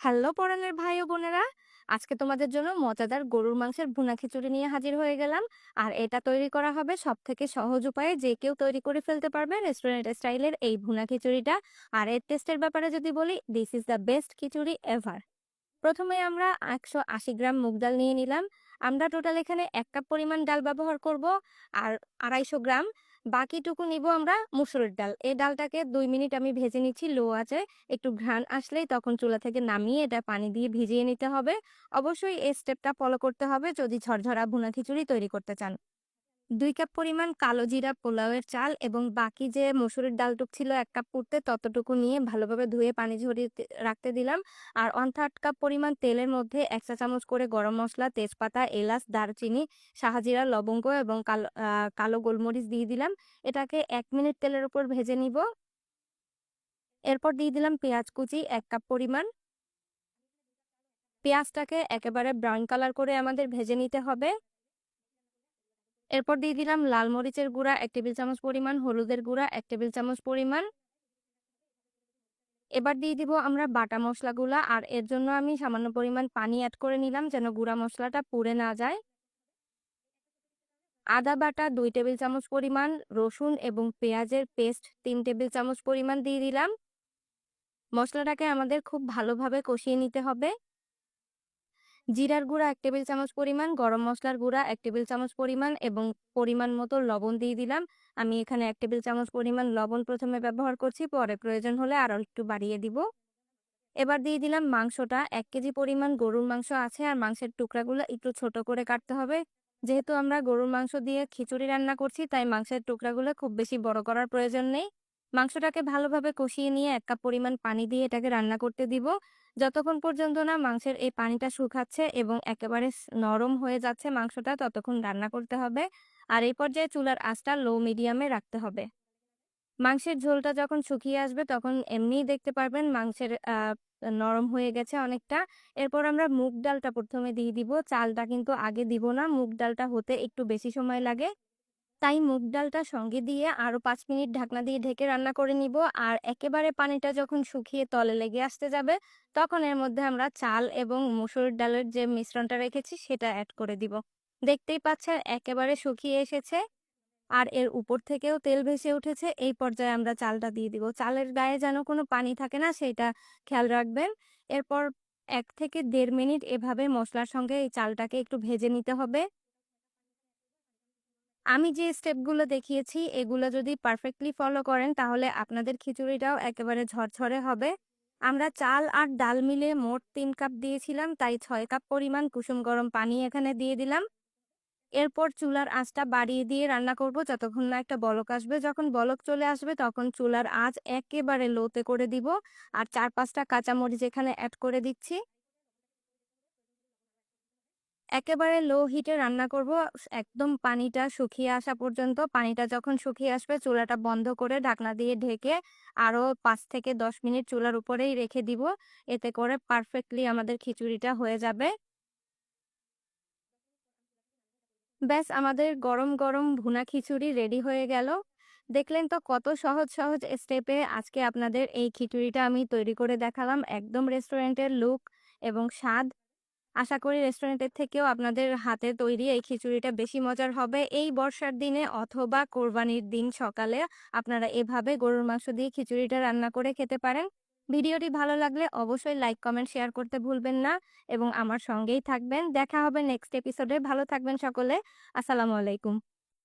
Hello পরাণের ভাই ও বোনেরা, আজকে তোমাদের জন্য মজাদার গরুর মাংসের ভুনা খিচুড়ি নিয়ে হাজির হয়ে গেলাম। আর এটা তৈরি করা হবে সব থেকে সহজ উপায়ে যে কেউ তৈরি করে ফেলতে পারবে রেস্টুরেন্ট স্টাইলের এই ভুনা খিচুড়িটা। আর এর টেস্টের ব্যাপারে যদি বলি this is the best khichdi ever প্রথমে আমরা একশো আশি গ্রাম মুগ ডাল নিয়ে নিলাম। আমরা টোটাল এখানে এক কাপ পরিমাণ ডাল ব্যবহার করব, আর আড়াইশো গ্রাম বাকিটুকু নিব আমরা মুসুরের ডাল। এই ডালটাকে দুই মিনিট আমি ভেজে নিচ্ছি, লো আছে একটু ঘ্রাণ আসলেই তখন চুলা থেকে নামিয়ে এটা পানি দিয়ে ভিজিয়ে নিতে হবে। অবশ্যই এই স্টেপটা ফলো করতে হবে যদি ঝরঝরা ভুনা খিচুড়ি তৈরি করতে চান। দুই কাপ পরিমাণ কালো জিরা পোলাওয়ের চাল এবং বাকি যে মসুরের ডালটুক ছিল এক কাপ পুড়তে ততটুকু নিয়ে ভালোভাবে ধুয়ে পানি ঝরিয়ে রাখতে দিলাম। আর ওয়ান থার্ড কাপ পরিমাণ তেলের মধ্যে এক চা চামচ করে গরম মশলা, তেজপাতা, এলাচ, দারচিনি, শাহজিরা, লবঙ্গ এবং কালো কালো গোলমরিচ দিয়ে দিলাম। এটাকে এক মিনিট তেলের উপর ভেজে নিব। এরপর দিয়ে দিলাম পেঁয়াজ কুচি এক কাপ পরিমাণ। পেঁয়াজটাকে একেবারে ব্রাউন কালার করে আমাদের ভেজে নিতে হবে। এরপর দিয়ে দিলাম লাল মরিচের গুঁড়া, এক টেবিল চামচ পরিমাণ, হলুদের গুঁড়া, এক টেবিল চামচ পরিমাণ। এবার দিয়ে দিব আমরা বাটা মশলাগুলা, আর এর জন্য আমি সামান্য পরিমাণ পানি অ্যাড করে নিলাম যেন গুঁড়া মশলাটা পুড়ে না যায়। আদা বাটা দুই টেবিল চামচ পরিমাণ, রসুন এবং পেঁয়াজের পেস্ট তিন টেবিল চামচ পরিমাণ দিয়ে দিলাম। মশলাটাকে আমাদের খুব ভালোভাবে কষিয়ে নিতে হবে। জিরার গুঁড়া এক টেবিল চামচ পরিমাণ, গরম মশলার গুঁড়া এক টেবিল চামচ পরিমাণ এবং পরিমাণ মতো লবণ দিয়ে দিলাম। আমি এখানে এক টেবিল চামচ পরিমাণ লবণ প্রথমে ব্যবহার করছি, পরে প্রয়োজন হলে আরও একটু বাড়িয়ে দিব। এবার দিয়ে দিলাম মাংসটা, এক কেজি পরিমাণ গরুর মাংস আছে, আর মাংসের টুকরাগুলো একটু ছোট করে কাটতে হবে। যেহেতু আমরা গরুর মাংস দিয়ে খিচুড়ি রান্না করছি, তাই মাংসের টুকরাগুলো খুব বেশি বড় করার প্রয়োজন নেই। মাংসটাকে ভালোভাবে কষিয়ে নিয়ে এক কাপ পরিমাণ পানি দিয়ে এটাকে রান্না করতে দিব। যতক্ষণ পর্যন্ত না মাংসের এই পানিটা শুকাচ্ছে এবং একেবারে নরম হয়ে যাচ্ছে মাংসটা, ততক্ষণ রান্না করতে হবে। আর এই পর্যায়ে চুলার আঁচটা লো মিডিয়ামে রাখতে হবে। মাংসের ঝোলটা যখন শুকিয়ে আসবে, তখন এমনিই দেখতে পারবেন মাংসের নরম হয়ে গেছে অনেকটা। এরপর আমরা মুগ ডালটা প্রথমে দিয়ে দিব। চালটা কিন্তু আগে দিব না। মুগ ডালটা হতে একটু বেশি সময় লাগে। তাই মুগ ডালটা সঙ্গে দিয়ে আরও পাঁচ মিনিট ঢাকনা দিয়ে ঢেকে রান্না করে নিব। আর একেবারে পানিটা যখন শুকিয়ে তলে লেগে আসতে যাবে, তখন এর মধ্যে আমরা চাল এবং মসুর ডালের যে মিশ্রণটা রেখেছি, সেটা অ্যাড করে দিব। দেখতেই পাচ্ছেন, একেবারে শুকিয়ে এসেছে। আর এর উপর থেকেও তেল ভেসে উঠেছে। এই পর্যায়ে আমরা চালটা দিয়ে দিব। চালের গায়ে যেন কোনো পানি থাকে না, সেটা খেয়াল রাখবেন। এরপর এক থেকে দেড় মিনিট এভাবে মশলার সঙ্গে এই চালটাকে একটু ভেজে নিতে হবে। আমি যে স্টেপগুলো দেখিয়েছি, এগুলো যদি পারফেক্টলি ফলো করেন, তাহলে আপনাদের খিচুড়িটাও একেবারে ঝরঝরে হবে। আমরা চাল আর ডাল মিলে মোট তিন কাপ দিয়েছিলাম, তাই ছয় কাপ পরিমাণ কুসুম গরম পানি এখানে দিয়ে দিলাম। এরপর চুলার আঁচটা বাড়িয়ে দিয়ে রান্না করব। যতক্ষণ না একটা বলক আসবে, যখন বলক চলে আসবে, তখন চুলার আঁচ একেবারে লোতে করে দিব। আর চার পাঁচটা কাঁচামরিচ এখানে অ্যাড করে দিচ্ছি। একেবারে লো হিটে রান্না করব। একদম পানিটা শুকিয়ে আসা পর্যন্ত, পানিটা যখন শুকিয়ে আসবে, চুলাটা বন্ধ করে ঢাকনা দিয়ে ঢেকে আরও পাঁচ থেকে দশ মিনিট চুলার উপরেই রেখে দিব। এতে করে পারফেক্টলি আমাদের খিচুড়িটা হয়ে যাবে। ব্যাস, আমাদের গরম গরম ভুনা খিচুড়ি রেডি হয়ে গেল। দেখলেন তো কত সহজ সহজ স্টেপে আজকে আপনাদের এই খিচুড়িটা আমি তৈরি করে দেখালাম। একদম রেস্টুরেন্টের লুক এবং স্বাদ। আশা করি রেস্টুরেন্টের থেকেও আপনাদের হাতে তৈরি এই খিচুড়িটা বেশি মজার হবে। এই বর্ষার দিনে অথবা কোরবানির দিন সকালে আপনারা এভাবে গরুর মাংস দিয়ে খিচুড়িটা রান্না করে খেতে পারেন। ভিডিওটি ভালো লাগলে অবশ্যই লাইক কমেন্ট শেয়ার করতে ভুলবেন না এবং আমার সঙ্গেই থাকবেন। দেখা হবে নেক্সট এপিসোডে ভালো থাকবেন সকলে। আসসালামু আলাইকুম।